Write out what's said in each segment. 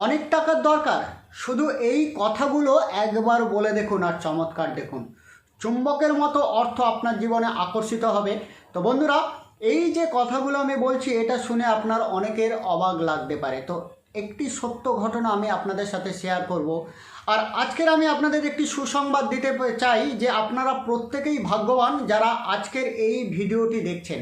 অনেক টাকার দরকার। শুধু এই কথাগুলো একবার বলে দেখুন আর চমৎকার দেখুন। চুম্বকের মতো অর্থ আপনার জীবনে আকর্ষিত হবে। তো বন্ধুরা, এই যে কথাগুলো আমি বলছি, এটা শুনে আপনার অনেকের অবাক লাগতে পারে। তো একটি সত্য ঘটনা আমি আপনাদের সাথে শেয়ার করব। আর আজকের আমি আপনাদের একটি সুসংবাদ দিতে চাই যে আপনারা প্রত্যেকেই ভাগ্যবান যারা আজকের এই ভিডিওটি দেখছেন।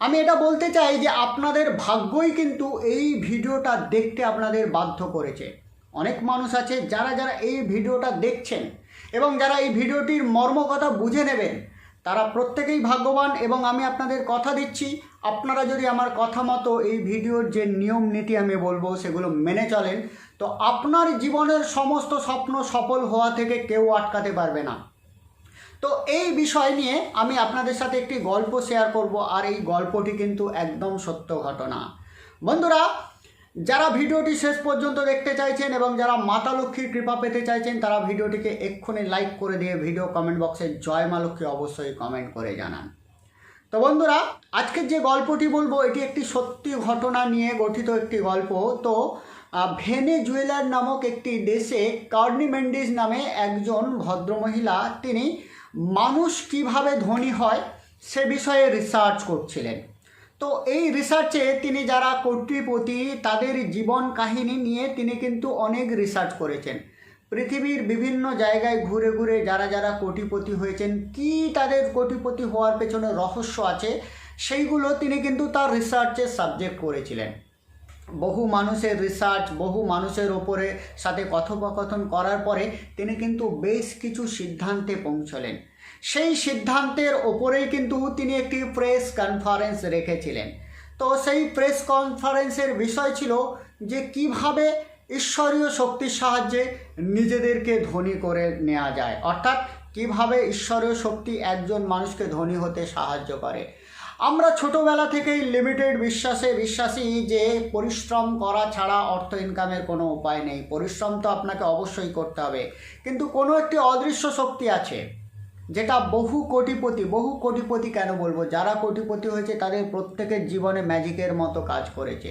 আমি এটা বলতে চাই যে আপনাদের ভাগ্যই কিন্তু এই ভিডিওটা দেখতে আপনাদের বাধ্য করেছে। অনেক মানুষ আছে যারা যারা এই ভিডিওটা দেখছেন এবং যারা এই ভিডিওটির মর্ম কথা বুঝে নেবেন, তারা প্রত্যেকেই ভাগ্যবান এবং আমি আপনাদের কথা দিচ্ছি। আপনারা যদি আমার কথা মতো এই ভিডিওর যে নিয়ম নীতি আমি বলব সেগুলো মেনে চলেন, তো আপনার জীবনের সমস্ত স্বপ্ন সফল হওয়া থেকে কেউ আটকাতে পারবে না। তো এই বিষয় নিয়ে আমি আপনাদের সাথে একটি গল্প শেয়ার করব, আর এই গল্পটি কিন্তু একদম সত্য ঘটনা। বন্ধুরা, যারা ভিডিওটি শেষ পর্যন্ত দেখতে চাইছেন এবং যারা মাতা লক্ষ্মীর কৃপা পেতে চাইছেন, তারা ভিডিওটিকে এক্ষুনি লাইক করে দিয়ে ভিডিও কমেন্ট বক্সে জয় মা লক্ষ্মী অবশ্যই কমেন্ট করে জানান। তো বন্ধুরা, আজকের যে গল্পটি বলব, এটি একটি সত্যি ঘটনা নিয়ে গঠিত একটি গল্প। তো ভেনে জুয়েলার নামক একটি দেশে কার্নি মেন্ডিস নামে একজন ভদ্রমহিলা, তিনি মানুষ কীভাবে ধনী হয় সে বিষয়ে রিসার্চ করছিলেন। তো এই রিসার্চে তিনি যারা কোটিপতি, তাদের জীবন কাহিনী নিয়ে তিনি কিন্তু অনেক রিসার্চ করেছেন। পৃথিবীর বিভিন্ন জায়গায় ঘুরে ঘুরে যারা যারা কোটিপতি হয়েছেন, কি তাদের কোটিপতি হওয়ার পেছনে রহস্য আছে, সেইগুলো তিনি কিন্তু তার রিসার্চের সাবজেক্ট করেছিলেন। বহু মানুষের রিসার্চ বহু মানুষের ওপরে সাথে কথোপকথন করার পরে তিনি কিন্তু বেশ কিছু সিদ্ধান্তে পৌঁছলেন। সেই সিদ্ধান্তের ওপরেই কিন্তু তিনি একটি প্রেস কনফারেন্স রেখেছিলেন। তো সেই প্রেস কনফারেন্সের বিষয় ছিল যে কীভাবে ঈশ্বরীয় শক্তির সাহায্যে নিজেদেরকে ধনী করে নেওয়া যায়। অর্থাৎ কীভাবে ঈশ্বরীয় শক্তি একজন মানুষকে ধনী হতে সাহায্য করে। আমরা ছোটোবেলা থেকেই লিমিটেড বিশ্বাসে বিশ্বাসী যে পরিশ্রম করা ছাড়া অর্থ ইনকামের কোনো উপায় নেই। পরিশ্রম তো আপনাকে অবশ্যই করতে হবে। কিন্তু কোনো একটি অদৃশ্য শক্তি আছে। যেটা বহু কোটিপতি বহু কোটিপতি কেন বলব? যারা কোটিপতি হয়েছে, তাদের প্রত্যেকের জীবনে ম্যাজিকের মতো কাজ করেছে।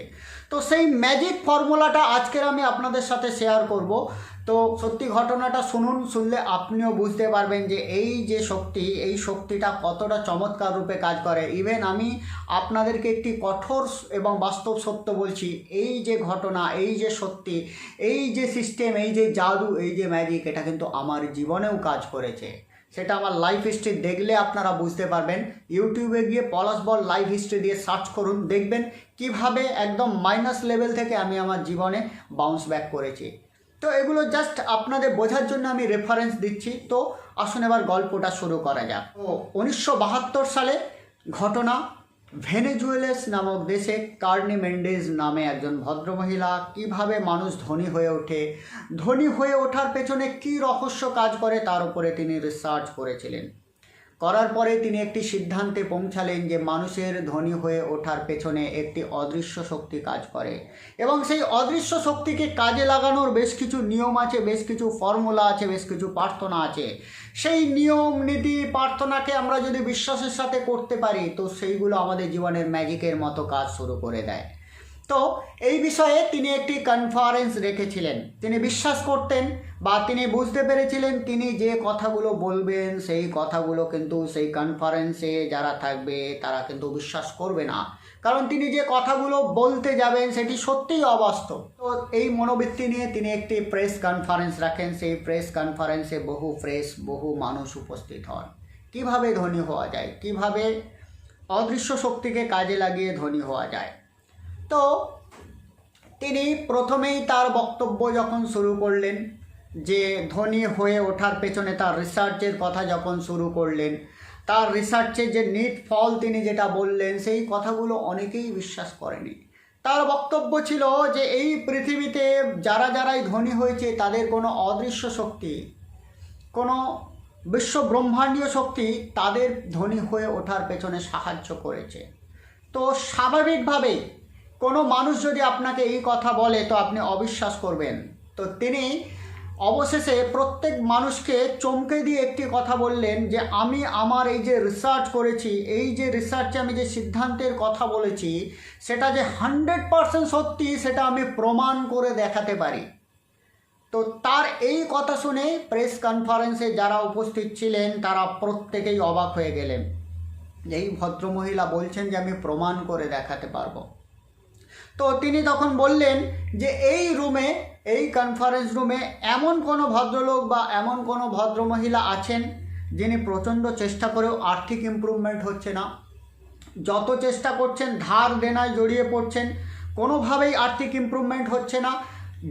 তো সেই ম্যাজিক ফর্মুলাটা আজকের আমি আপনাদের সাথে শেয়ার করব। তো সত্যি ঘটনাটা শুনুন, শুনলে আপনিও বুঝতে পারবেন যে এই যে শক্তি, এই শক্তিটা কতটা চমৎকার রূপে কাজ করে। ইভেন আমি আপনাদেরকে একটি কঠোর এবং বাস্তব সত্য বলছি, এই যে ঘটনা, এই যে সত্যি এই যে সিস্টেম এই যে জাদু, এই যে ম্যাজিক এটা কিন্তু আমার জীবনেও কাজ করেছে। সেটা আমার লাইফ হিস্ট্রি দেখলে আপনারা বুঝতে পারবেন। ইউটিউবে গিয়ে পলাশ বল লাইফ হিস্ট্রি দিয়ে সার্চ করুন, দেখবেন কীভাবে একদম মাইনাস লেভেল থেকে আমি আমার জীবনে বাউন্স ব্যাক করেছি। তো এগুলো জাস্ট আপনাদের বোঝার জন্য আমি রেফারেন্স দিচ্ছি। তো আসুন এবার গল্পটা শুরু করা যাক। তো উনিশশো বাহাত্তর সালে ঘটনা ভেনেজুয়েলেস নামক দেশে কার্নি মেন্ডেজ নামে একজন ভদ্রমহিলা কীভাবে মানুষ ধনী হয়ে ওঠে, ধনী হয়ে ওঠার পেছনে কি রহস্য কাজ করে তার উপরে তিনি রিসার্চ করেছিলেন। করার পরে তিনি একটি সিদ্ধান্তে পৌঁছালেন যে মানুষের ধনী হয়ে ওঠার পেছনে একটি অদৃশ্য শক্তি কাজ করে। এবং সেই অদৃশ্য শক্তিকে কাজে লাগানোর বেশ কিছু নিয়ম আছে, বেশ কিছু ফর্মুলা আছে, বেশ কিছু প্রার্থনা আছে। সেই নিয়ম, নীতি, প্রার্থনাকে আমরা যদি বিশ্বাসের সাথে করতে পারি, তো সেইগুলো আমাদের জীবনের ম্যাজিকের মতো কাজ শুরু করে দেয়। তো এই বিষয়ে তিনি একটি কনফারেন্স রেখেছিলেন। তিনি বিশ্বাস করতেন বা তিনি বুঝতে পেরেছিলেন তিনি যে কথাগুলো বলবেন, সেই কথাগুলো কিন্তু সেই কনফারেন্সে যারা থাকবে তারা কিন্তু বিশ্বাস করবে না। কারণ তিনি যে কথাগুলো বলতে যাবেন সেটি সত্যিই অবাস্তব। তো এই মনোবৃত্তি নিয়ে তিনি একটি প্রেস কনফারেন্স রাখেন। সেই প্রেস কনফারেন্সে বহু প্রেস বহু মানুষ উপস্থিত হন। কীভাবে ধনী হওয়া যায়? কীভাবে অদৃশ্য শক্তিকে কাজে লাগিয়ে ধনী হওয়া যায়? তো তিনি প্রথমেই তার বক্তব্য যখন শুরু করলেন, যে ধনী হয়ে ওঠার পেছনে তার রিসার্চের কথা যখন শুরু করলেন, তার রিসার্চের যে নিট ফল তিনি যেটা বললেন, সেই কথাগুলো অনেকেই বিশ্বাস করেনি। তার বক্তব্য ছিল যে এই পৃথিবীতে যারা যারাই ধনী হয়েছে, তাদের কোনো অদৃশ্য শক্তি, কোনো বিশ্ব ব্রহ্মাণ্ডীয় শক্তি তাদের ধনী হয়ে ওঠার পেছনে সাহায্য করেছে। তো স্বাভাবিকভাবেই কোনো মানুষ যদি আপনাকে এই কথা বলে, তো আপনি অবিশ্বাস করবেন। তো তিনি অবশেষে প্রত্যেক মানুষকে চমকে দিয়ে একটি কথা বললেন যে, আমি আমার এই যে রিসার্চ করেছি, এই যে রিসার্চে আমি যে সিদ্ধান্তের কথা বলেছি, সেটা যে হান্ড্রেড পারসেন্ট সত্যি, সেটা আমি প্রমাণ করে দেখাতে পারি। তো তার এই কথা শুনে প্রেস কনফারেন্সে যারা উপস্থিত ছিলেন, তারা প্রত্যেকেই অবাক হয়ে গেলেন। এই ভদ্রমহিলা বলছেন যে, আমি প্রমাণ করে দেখাতে পারব। তো তিনি তখন বললেন যে এই রুমে, এই কনফারেন্স রুমে এমন কোনো ভদ্রলোক বা এমন কোনো ভদ্রমহিলা আছেন যিনি প্রচণ্ড চেষ্টা করেও আর্থিক ইম্প্রুভমেন্ট হচ্ছে না। যত চেষ্টা করছেন, ধার দেনায় জড়িয়ে পড়ছেন, কোনোভাবেই আর্থিক ইম্প্রুভমেন্ট হচ্ছে না।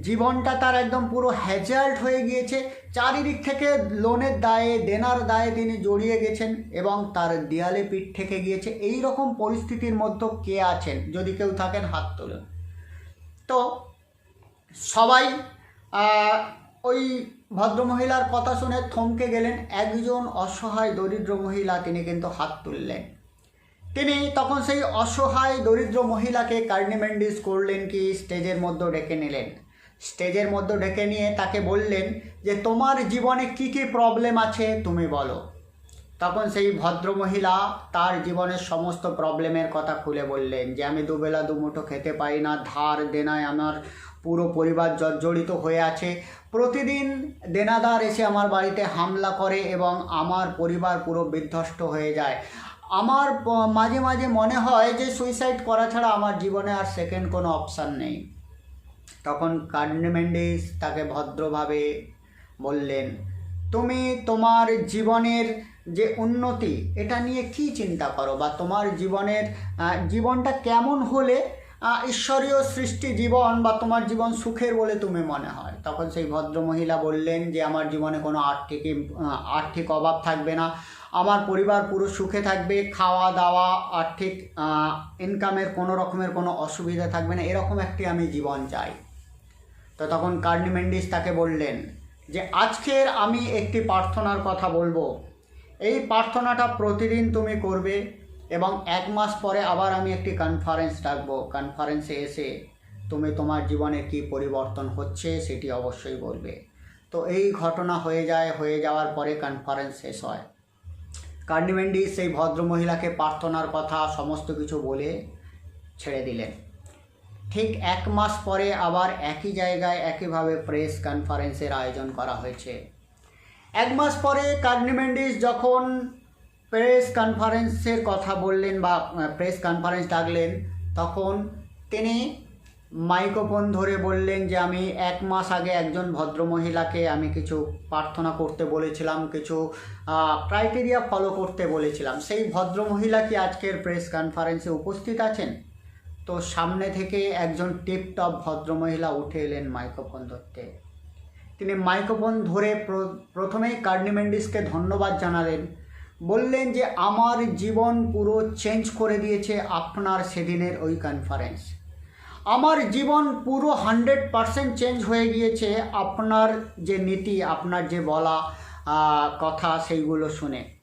জীবনটা তার একদম পুরো হ্যাজাল্ট হয়ে গিয়েছে। চারিদিক থেকে লোনের দায়ে, দেনার দায়ে তিনি জড়িয়ে গেছেন এবং তার দেয়ালে পিঠ থেকে গিয়েছে। এই রকম পরিস্থিতির মধ্যে কে আছেন? যদি কেউ থাকেন হাত তোলেন। তো সবাই ওই ভদ্রমহিলার কথা শুনে থমকে গেলেন। একজন অসহায় দরিদ্র মহিলা তিনি কিন্তু হাত তুললেন। তিনি তখন সেই অসহায় দরিদ্র মহিলাকে কার্নিমেন্ডিস করলেন কি, স্টেজের মধ্যে ডেকে নিলেন। স্টেজের মধ্যে ডেকে নিয়ে তাকে বললেন যে, তোমার জীবনে কি কি প্রবলেম আছে তুমি বলো। তখন সেই ভদ্র মহিলা তার জীবনের সমস্ত প্রবলেমের কথা খুলে বললেন যে, আমি দুবেলা দুমুঠো খেতে পারি না, ধার দেনায় আমার পুরো পরিবার জর্জরিত হয়ে আছে। প্রতিদিন দেনাদার এসে আমার বাড়িতে হামলা করে এবং আমার পরিবার পুরো বিধ্বস্ত হয়ে যায়। আমার মাঝে মাঝে মনে হয় যে সুইসাইড করা ছাড়া আমার জীবনে আর সেকেন্ড কোনো অপশান নেই। তখন কার্নিমেন্ডিস তাকে ভদ্রভাবে বললেন, তুমি তোমার জীবনের যে উন্নতি, এটা নিয়ে কি চিন্তা করো বা তোমার জীবনের জীবনটা কেমন হলে ঈশ্বরীয় সৃষ্টি জীবন বা তোমার জীবন সুখের বলে তুমি মনে হয়? তখন সেই ভদ্রমহিলা বললেন যে, আমার জীবনে কোনো আর্থিক আর্থিক অভাব থাকবে না। আমার পরিবার পুরো সুখে থাকবে। খাওয়া দাওয়া আর্থিক ইনকামের কোনো রকমের কোনো অসুবিধা থাকবে না। এরকম একটি আমি জীবন চাই। তো তখন কার্নিমেন্ডিস তাকে বললেন যে, আজকের আমি একটি প্রার্থনার কথা বলব। এই প্রার্থনাটা প্রতিদিন তুমি করবে এবং এক মাস পরে আবার আমি একটি কনফারেন্স ডাকবো। কনফারেন্সে এসে তুমি তোমার জীবনে কি পরিবর্তন হচ্ছে সেটি অবশ্যই বলবে। তো এই ঘটনা হয়ে যায়, হয়ে যাওয়ার পরে কনফারেন্স শেষ হয়। কার্নিমেন্ডিস সেই ভদ্রমহিলাকে প্রার্থনার কথা সমস্ত কিছু বলে ছেড়ে দিলেন। ঠিক এক মাস পরে আবার একই জায়গায় একইভাবে প্রেস কনফারেন্সের আয়োজন করা হয়েছে। এক মাস পরে কার্নিমেন্ডিস যখন প্রেস কনফারেন্সের কথা বললেন বা প্রেস কনফারেন্স ডাকলেন, তখন তিনি মাইক্রোফোন ধরে বললেন যে, আমি এক মাস আগে একজন ভদ্রমহিলাকে আমি কিছু প্রার্থনা করতে বলেছিলাম, কিছু ক্রাইটেরিয়া ফলো করতে বলেছিলাম। সেই ভদ্রমহিলা কি আজকের প্রেস কনফারেন্সে উপস্থিত আছেন? তো সামনে থেকে একজন টিপটপ ভদ্রমহিলা উঠে এলেন মাইক্রোফোন ধরতে। তিনি মাইক্রোফোন ধরে প্র- প্রথমেই কার্নিমেন্ডিসকে ধন্যবাদ জানালেন। বললেন যে, আমার জীবন পুরো চেঞ্জ করে দিয়েছে আপনার সেদিনের ওই কনফারেন্স আমার জীবন পুরো হান্ড্রেড পারসেন্ট চেঞ্জ হয়ে গিয়েছে আপনার যে নীতি, আপনার যে বলা কথা সেইগুলো শুনে।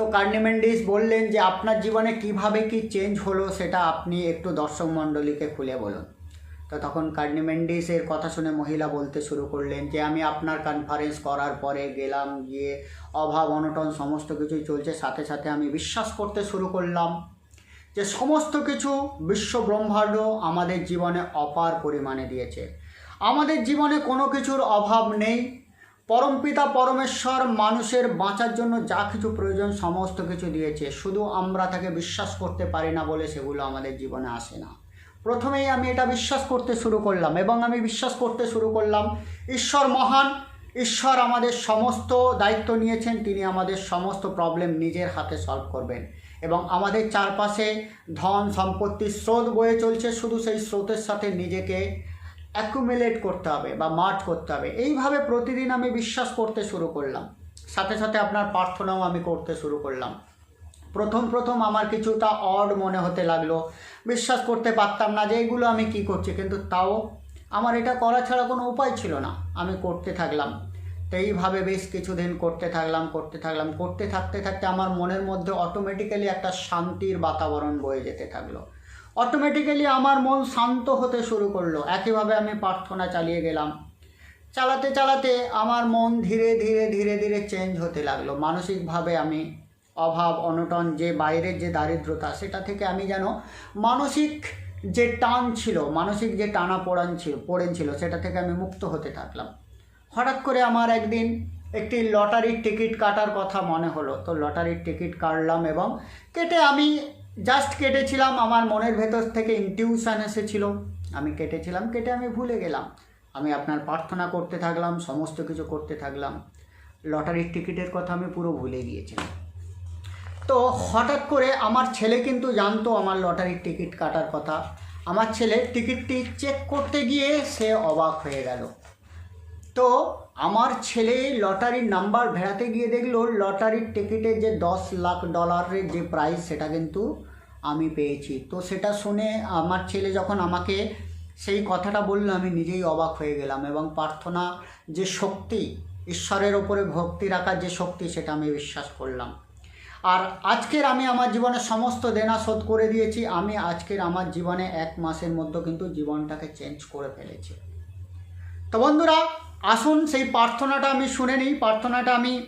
তো কার্নিমেন্ডিস বললেন যে আপনার জীবনে কীভাবে কি চেঞ্জ হলো সেটা আপনি একটু দর্শক মণ্ডলীকে খুলে বলুন। তো তখন কার্নিমেন্ডিসের কথা শুনে মহিলা বলতে শুরু করলেন যে, আমি আপনার কনফারেন্স করার পরে গেলাম, গিয়ে অভাব, অনটন সমস্ত কিছুই চলছে। সাথে সাথে আমি বিশ্বাস করতে শুরু করলাম যে, সমস্ত কিছু বিশ্ব ব্রহ্মাণ্ড আমাদের জীবনে অপার পরিমাণে দিয়েছে। আমাদের জীবনে কোনো কিছুর অভাব নেই। পরমপিতা পরমেশ্বর মানুষের বাঁচার জন্য যা কিছু প্রয়োজন সমস্ত কিছু দিয়েছে। শুধু আমরা তাকে বিশ্বাস করতে পারি না বলে সেগুলো আমাদের জীবনে আসে না। প্রথমেই আমি এটা বিশ্বাস করতে শুরু করলাম এবং আমি বিশ্বাস করতে শুরু করলাম, ঈশ্বর মহান, ঈশ্বর আমাদের সমস্ত দায়িত্ব নিয়েছেন, তিনি আমাদের সমস্ত প্রবলেম নিজের হাতে সলভ করবেন। এবং আমাদের চারপাশে ধন সম্পত্তির স্রোত বয়ে চলছে, শুধু সেই স্রোতের সাথে নিজেকে অ্যাকুমুলেট করতে হবে বা মার্চ করতে হবে। এইভাবে প্রতিদিন আমি বিশ্বাস করতে শুরু করলাম। সাথে সাথে আপনার প্রার্থনাও আমি করতে শুরু করলাম। প্রথম প্রথম আমার কিছুটা অড মনে হতে লাগল। বিশ্বাস করতে পারতাম না যে এগুলো আমি কি করছি, কিন্তু তাও আমার এটা করা ছাড়া কোনো উপায় ছিল না। আমি করতে থাকলাম। তো এইভাবে বেশ কিছুদিন করতে থাকলাম করতে থাকলাম। করতে থাকতে থাকতে আমার মনের মধ্যে অটোমেটিক্যালি একটা শান্তির বাতাবরণ বয়ে যেতে থাকল। অটোমেটিক্যালি আমার মন শান্ত হতে শুরু করল। একইভাবে আমি প্রার্থনা চালিয়ে গেলাম। চালাতে চালাতে আমার মন ধীরে ধীরে ধীরে ধীরে চেঞ্জ হতে লাগল। মানসিকভাবে আমি অভাব, অনটন, যে বাইরের যে দারিদ্রতা, সেটা থেকে আমি যেন মানসিক যে টান ছিল, মানসিক যে টানা পড়ান ছিল, পড়েন ছিল, সেটা থেকে আমি মুক্ত হতে থাকলাম। হঠাৎ করে আমার একদিন একটি লটারির টিকিট কাটার কথা মনে হলো। তো লটারির টিকিট কাটলাম এবং কেটে আমি জাস্ট কেটেছিলাম, আমার মনের ভেতর থেকে ইনটিউশন এসেছিল। আমি কেটেছিলাম, কেটে আমি ভুলে গেলাম। আমি আপনার প্রার্থনা করতে থাকলাম, সমস্ত কিছু করতে থাকলাম। লটারির টিকিটের কথা আমি পুরো ভুলে গিয়েছিলাম। তো হঠাৎ করে আমার ছেলে কিন্তু জানতো আমার লটারির টিকিট কাটার কথা। আমার ছেলে টিকিটটি চেক করতে গিয়ে সে অবাক হয়ে গেল। তো আমার ছেলে লটারির নাম্বার ভেড়াতে গিয়ে দেখল, লটারির টিকিটের যে দশ লাখ ডলারের যে প্রাইস সেটা কিন্তু আমি পেয়েছি। তো সেটা শুনে আমার ছেলে যখন আমাকে সেই কথাটা বলল, আমি নিজেই অবাক হয়ে গেলাম এবং প্রার্থনা যে শক্তি, ঈশ্বরের ওপরে ভক্তি রাখার যে শক্তি, সেটা আমি বিশ্বাস করলাম। আর আজকের আমি আমার জীবনে সমস্ত দেনা শোধ করে দিয়েছি। আমি আজকের আমার জীবনে এক মাসের মধ্যে কিন্তু জীবনটাকে চেঞ্জ করে ফেলেছি। তো বন্ধুরা, আসুন সেই প্রার্থনাটা আমি শুনে নিই। প্রার্থনাটা আমি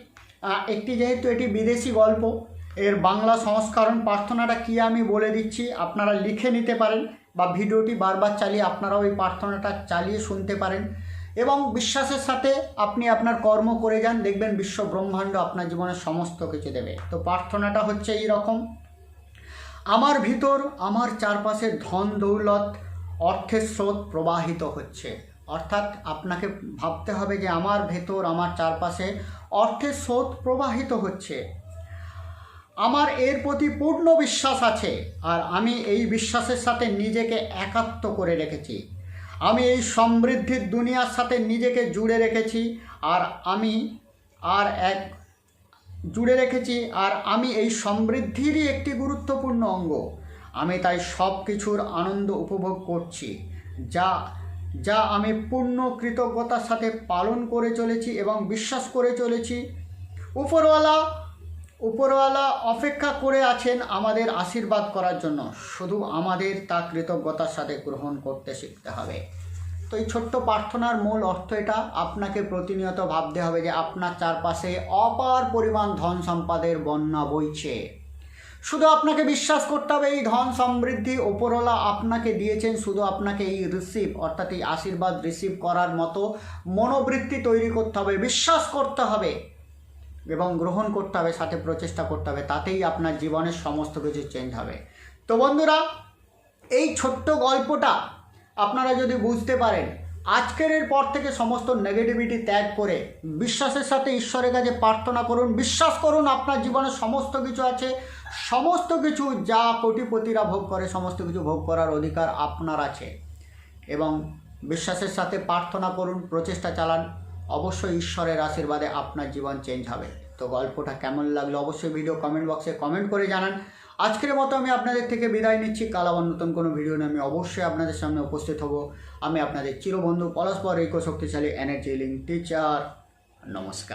একটি যেহেতু এটি বিদেশি গল্প এর বাংলা সংস্করণ প্রার্থনাটা কী আমি বলে দিচ্ছি, আপনারা লিখে নিতে পারেন বা ভিডিওটি বারবার চালিয়ে আপনারাও এই প্রার্থনাটা চালিয়ে শুনতে পারেন। এবং বিশ্বাসের সাথে আপনি আপনার কর্ম করে যান, দেখবেন বিশ্ব ব্রহ্মাণ্ড আপনার জীবনে সমস্ত কিছু দেবে। তো প্রার্থনাটা হচ্ছে এই রকম আমার ভিতর, আমার চারপাশে ধন দৌলত, অর্থের স্রোত প্রবাহিত হচ্ছে। অর্থাৎ আপনাকে ভাবতে হবে যে আমার ভেতর, আমার চারপাশে অর্থের স্রোত প্রবাহিত হচ্ছে। আমার এর প্রতি পূর্ণ বিশ্বাস আছে আর আমি এই বিশ্বাসের সাথে নিজেকে একাত্ম করে রেখেছি। আমি এই সমৃদ্ধির দুনিয়ার সাথে নিজেকে জুড়ে রেখেছি আর আমি আর এক, জুড়ে রেখেছি আর আমি এই সমৃদ্ধিরই একটি গুরুত্বপূর্ণ অঙ্গ। আমি তাই সব কিছুর আনন্দ উপভোগ করছি, যা যা আমি পূর্ণ কৃতজ্ঞতার সাথে পালন করে চলেছি এবং বিশ্বাস করে চলেছি। উপরওয়ালা উপরওয়ালা অপেক্ষা করে আছেন আমাদের আশীর্বাদ করার জন্য। শুধু আমাদের তা কৃতজ্ঞতার সাথে গ্রহণ করতে শিখতে হবে। তো এই ছোট্ট প্রার্থনার মূল অর্থ এটা। আপনাকে প্রতিনিয়ত ভাবতে হবে যে আপনার চারপাশে অপার পরিমাণ ধন সম্পদের বন্যা বইছে। শুধু আপনাকে বিশ্বাস করতে হবে, এই ধন সমৃদ্ধি ওপরওয়ালা আপনাকে দিয়েছেন। শুধু আপনাকে এই রিসিভ অর্থাৎ এই আশীর্বাদ রিসিভ করার মতো মনোবৃত্তি তৈরি করতে হবে, বিশ্বাস করতে হবে। এবং গ্রহণ করতে হবে, সাথে প্রচেষ্টা করতে হবে, তাতেই আপনার জীবনের সমস্ত কিছু চেঞ্জ হবে। তো বন্ধুরা, এই ছোট্ট গল্পটা আপনারা যদি বুঝতে পারেন, আজকের পর থেকে সমস্ত নেগেটিভিটি ত্যাগ করে বিশ্বাসের সাথে ঈশ্বরের কাছে প্রার্থনা করুন, বিশ্বাস করুন আপনার জীবনে সমস্ত কিছু আছে, সমস্ত কিছু যা কোটিপতিরা ভোগ করে, সমস্ত কিছু ভোগ করার অধিকার আপনার আছে। এবং বিশ্বাসের সাথে প্রার্থনা করুন, প্রচেষ্টা চালান অবশ্যই ঈশ্বরের আশীর্বাদে আপনার জীবন চেঞ্জ হবে। তো গল্পটা কেমন লাগল অবশ্যই ভিডিও কমেন্ট বক্সে কমেন্ট করে জানান। আজকের মতো আমি আপনাদের থেকে বিদায় নিচ্ছি। কাল আবার নতুন কোনো ভিডিও নিয়ে আমি অবশ্যই আপনাদের সামনে উপস্থিত হব। আমি আপনাদের চিরবন্ধু পরস্পর ঐক্য শক্তিশালী এনার্জি লিঙ্ক টিচার নমস্কার।